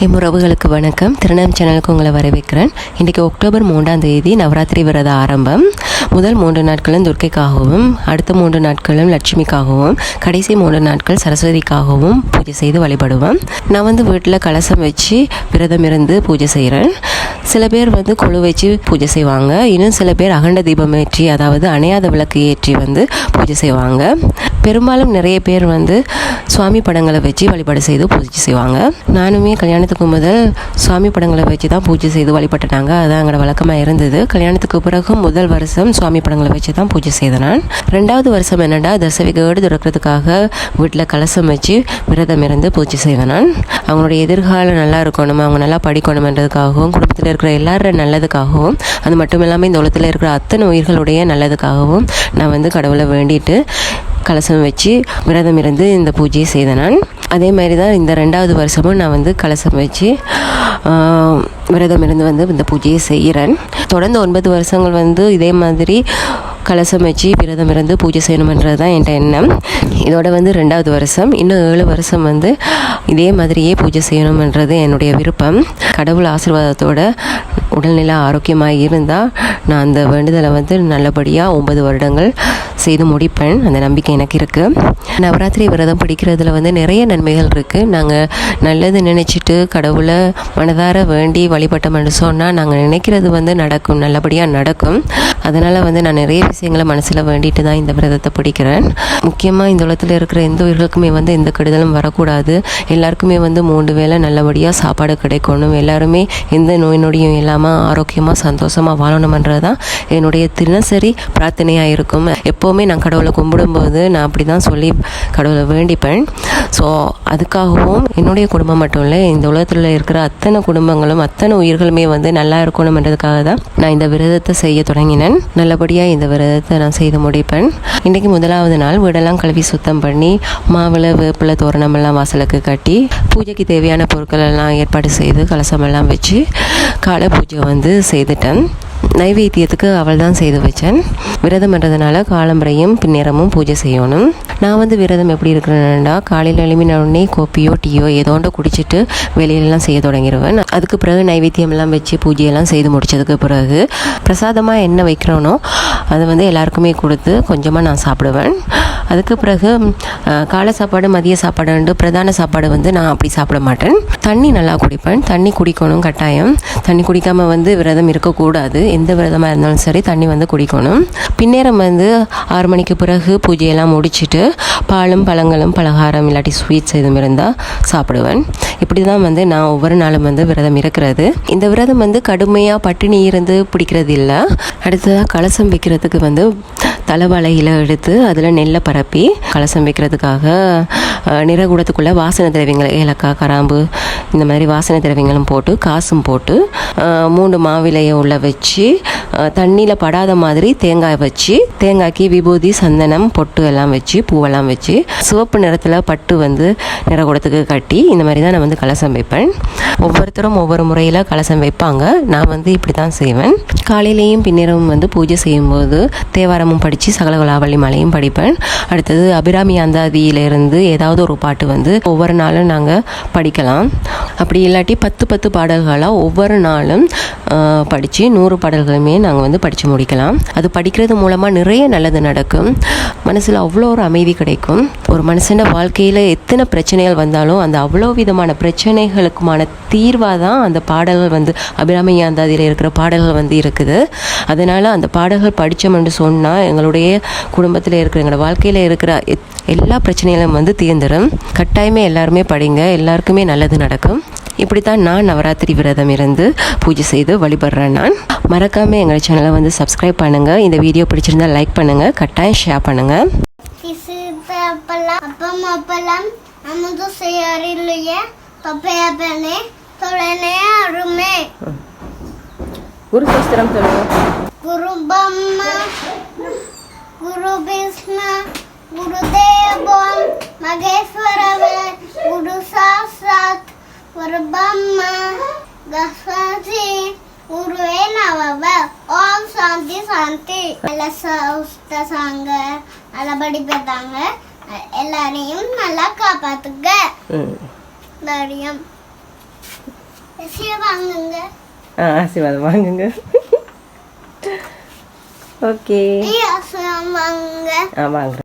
என் உறவுகளுக்கு வணக்கம். திருநம் சேனலுக்கு உங்களை வரவேற்கிறேன். இன்றைக்கு அக்டோபர் மூன்றாம் தேதி நவராத்திரி விரத ஆரம்பம். முதல் மூன்று நாட்களும் துர்க்கைக்காகவும் அடுத்த மூன்று நாட்களும் லட்சுமிக்காகவும் கடைசி மூன்று நாட்கள் சரஸ்வதிக்காகவும் பூஜை செய்து வழிபடுவோம். நான் வந்து வீட்டில் கலசம் வச்சு விரதம் இருந்து பூஜை செய்கிறேன். சில பேர் வந்து கொழு வச்சு பூஜை செய்வாங்க. இன்னும் சில பேர் அகண்ட தீபம் ஏற்றி அதாவது அணையாத விளக்கு ஏற்றி வந்து பூஜை செய்வாங்க. பெரும்பாலும் நிறைய பேர் வந்து சுவாமி படங்களை வச்சு வழிபாடு செய்து பூஜை செய்வாங்க. நானுமே கல்யாணத்துக்கு முதல் சுவாமி படங்களை வச்சு தான் பூஜை செய்து வழிபட்டுட்டாங்க. அதான் எங்களோட வழக்கமாக இருந்தது. கல்யாணத்துக்கு பிறகு முதல் வருஷம் சுவாமி படங்களை வச்சு தான் பூஜை செய்த நான். ரெண்டாவது வருஷம் என்னடா தசவிகேடு துறக்கிறதுக்காக வீட்டில் கலசம் வச்சு விரதம் இருந்து பூஜை செய்வேன் நான். அவங்களுடைய எதிர்காலம் நல்லா இருக்கணும்? அவங்க நல்லா படிக்கணும்ன்றதுக்காகவும் குடும்பத்தில் இருக்கிற எல்லார நல்லதுக்காகவும் அது மட்டும் இல்லாமல் இந்த உலகத்தில் இருக்கிற அத்தனை உயிர்களுடைய நல்லதுக்காகவும் நான் வந்து கடவுளை வேண்டிட்டு கலசம் வச்சு விரதம் இருந்து இந்த பூஜையை செய்தேன் நான். அதே மாதிரி தான் இந்த ரெண்டாவது வருஷமும் நான் வந்து கலசம் வச்சு விரதம் இருந்து வந்து இந்த பூஜையை செய்கிறேன். தொடர்ந்து ஒன்பது வருஷங்கள் வந்து இதே மாதிரி கலசம் வச்சு விரதம் இருந்து பூஜை செய்யணுமன்றது தான் என் எண்ணம். இதோட வந்து ரெண்டாவது வருஷம். இன்னும் ஏழு வருஷம் வந்து இதே மாதிரியே பூஜை செய்யணுமன்றது என்னுடைய விருப்பம். கடவுள் ஆசீர்வாதத்தோட உடல்நிலை ஆரோக்கியமாக இருந்தால் நான் அந்த வேண்டுதலை வந்து நல்லபடியாக ஒன்பது வருடங்கள் செய்து முடிப்பேன். அந்த நம்பிக்கை எனக்கு இருக்குது நவராத்திரி விரதம் பிடிக்கிறதுல வந்து நிறைய நன்மைகள் இருக்குது நாங்கள் நல்லது நினச்சிட்டு கடவுளை மனதார வேண்டி வழிபட்டோம்னு சொன்னால் நாங்கள் நினைக்கிறது வந்து நடக்கும் நல்லபடியாக நடக்கும். அதனால் வந்து நான் நிறைய விஷயங்களை மனசில் வேண்டிட்டு தான் இந்த விரதத்தை பிடிக்கிறேன். முக்கியமாக இந்த உலகத்தில் இருக்கிற எந்த உயிர்களுக்குமே வந்து எந்த கெடுதலும் வரக்கூடாது. எல்லாருக்குமே வந்து மூன்று வேளை நல்லபடியாக சாப்பாடு கிடைக்கணும். எல்லாருமே எந்த நோய் நொடியும் இல்லாமல் ஆரோக்கியமாக சந்தோஷமாக வாழணுமன்றது தான் என்னுடைய தினசரி பிரார்த்தனையாக இருக்கும். எப்போவுமே நான் கடவுளை கும்பிடும்போது நான் அப்படி தான் சொல்லி கடவுளை வேண்டிப்பேன். ஸோ அதுக்காகவும் என்னுடைய குடும்பம் மட்டும் இல்லை இந்த உலகத்தில் இருக்கிற அத்தனை குடும்பங்களும் அத்தனை உயிர்களுமே வந்து நல்லா இருக்கணும்ன்றதுக்காக தான் நான் இந்த விரதத்தை செய்ய தொடங்கினேன். நல்லபடியாக இந்த விரதம் விரதத்தை நான் செய்து முடிப்பேன். இன்றைக்கி முதலாவது நாள் வீடெல்லாம் கழுவி சுத்தம் பண்ணி மாவில் வேப்பிலை தோரணமெல்லாம் வாசலுக்கு கட்டி பூஜைக்கு தேவையான பொருட்கள் எல்லாம் ஏற்பாடு செய்து கலசமெல்லாம் வச்சு காலை பூஜை வந்து செய்துட்டேன். நைவேத்தியத்துக்கு அவள் தான் செய்து வச்சேன். விரதம் பண்ணுறதுனால காலம்பரையும் பின்னேரமும் பூஜை செய்யணும். நான் வந்து விரதம் எப்படி இருக்கிறேன்னா காலையில் எழுமின உடனே கோப்பியோ டீயோ ஏதோண்ட குடிச்சிட்டு வெளியிலலாம் செய்ய தொடங்கிடுவேன் அதுக்கு பிறகு நைவேத்தியம்லாம் வச்சு பூஜையெல்லாம் செய்து முடிச்சதுக்கு பிறகு பிரசாதமாக என்ன வைக்கிறோனோ அதை வந்து எல்லாருக்குமே கொடுத்து கொஞ்சமாக நான் சாப்பிடுவேன். அதுக்கு பிறகு காலை சாப்பாடு மதிய சாப்பாடுண்டு பிரதான சாப்பாடு வந்து நான் அப்படி சாப்பிட மாட்டேன். தண்ணி நல்லா குடிப்பேன். தண்ணி குடிக்கணும் கட்டாயம். தண்ணி குடிக்காமல் வந்து விரதம் இருக்கக்கூடாது. எந்த விரதமாக இருந்தாலும் சரி தண்ணி வந்து குடிக்கணும். பின்னேரம் வந்து ஆறு மணிக்கு பிறகு பூஜையெல்லாம் முடிச்சுட்டு பாலும் பழங்களும் பலகாரம் இல்லாட்டி ஸ்வீட்ஸ் எதுவும் இருந்தால் சாப்பிடுவேன். இப்படி தான் வந்து நான் ஒவ்வொரு நாளும் வந்து விரதம் இருக்கிறது. இந்த விரதம் வந்து கடுமையாக பட்டினி இருந்து பிடிக்கிறது இல்லை அடுத்ததாக கலசம் வைக்கிறதுக்கு வந்து தலைவலையில் எடுத்து அதில் நெல்லை பரப்பி கலசம் வைக்கிறதுக்காக நிறகுடத்துக்குள்ளே வாசனை திரவியங்கள் ஏலக்காய் கராம்பு இந்த மாதிரி வாசனை திரவியங்களும் போட்டு காசும் போட்டு மூணு மாவிலையை உள்ள வச்சு தண்ணியில் படாத மாதிரி தேங்காய் வச்சு தேங்காய்க்கு விபூதி சந்தனம் பொட்டு எல்லாம் வச்சு பூவெல்லாம் வச்சு சிவப்பு நிறத்தில் பட்டு வந்து நிறகுடத்துக்கு கட்டி இந்த மாதிரி தான் நான் வந்து கலசம் வைப்பேன். ஒவ்வொருத்தரும் ஒவ்வொரு முறையில் கலசம் வைப்பாங்க. நான் வந்து இப்படி தான் செய்வேன். காலையிலேயும் பின்னரும் வந்து பூஜை செய்யும்போது தேவாரமும் படித்து சகலகலாவளி மலையும் படிப்பேன். அடுத்தது அபிராமி அந்தாதியிலிருந்து ஏதாவது ஒரு பாட்டு வந்து ஒவ்வொரு நாளும் நாங்கள் படிக்கலாம். அப்படி இல்லாட்டி பத்து பத்து பாடல்களாக ஒவ்வொரு நாளும் படித்து நூறு பாடல்களுமே நாங்கள் வந்து படித்து முடிக்கலாம். அது படிக்கிறது மூலமாக நிறைய நல்லது நடக்கும். மனசில் அவ்வளோ ஒரு அமைதி கிடைக்கும். ஒரு மனுஷன வாழ்க்கையில் எத்தனை பிரச்சனைகள் வந்தாலும் அந்த அவ்வளோ விதமான பிரச்சனைகளுக்குமான தீர்வாக தான் அந்த பாடல்கள் வந்து அபிராமி அந்தாதியில் இருக்கிற பாடல்கள் வந்து இருக்குது. அதனால் அந்த பாடல்கள் படித்தோம்னு சொன்னால் எங்களுடைய குடும்பத்தில் இருக்கிற எங்களோட வாழ்க்கையில் இருக்கிற எத்- எல்லா பிரச்சனைகளும் வந்து தீர்ந்துடும் கட்டாயமே எல்லாருமே படிங்க. எல்லாருக்குமே நல்லது நடக்கும். இப்படித்தான் நான் நவராத்திரி விரதம் இருந்து பூஜை செய்து வழிபடுறேன் நான். மறக்காமல் எங்கள் சேனலை வந்து சப்ஸ்கிரைப் பண்ணுங்கள் இந்த வீடியோ பிடிச்சிருந்தா லைக் பண்ணுங்கள் கட்டாயம் ஷேர் பண்ணுங்கள் அப்பம் அமுது பப்பையப்பனே அருமே. குரு சஸ்திரம் குரு பிரம்மா குரு விஷ்ணு குரு சாஸ்தாத் குரு பிரம்மா கஸ்வதி குருவே நவவ ஓம் சாந்தி சாந்தி. நல்ல சௌஸ்த சாங்க. நல்லபடி பார்த்தாங்க எல்லாரையும் நல்லா காப்பாத்துங்க. எல்லாரையும் வாங்குங்க. ஆ ஆசீர்வாதம் வாங்குங்க. ஓகே. வாங்குங்க. ஆ வாங்க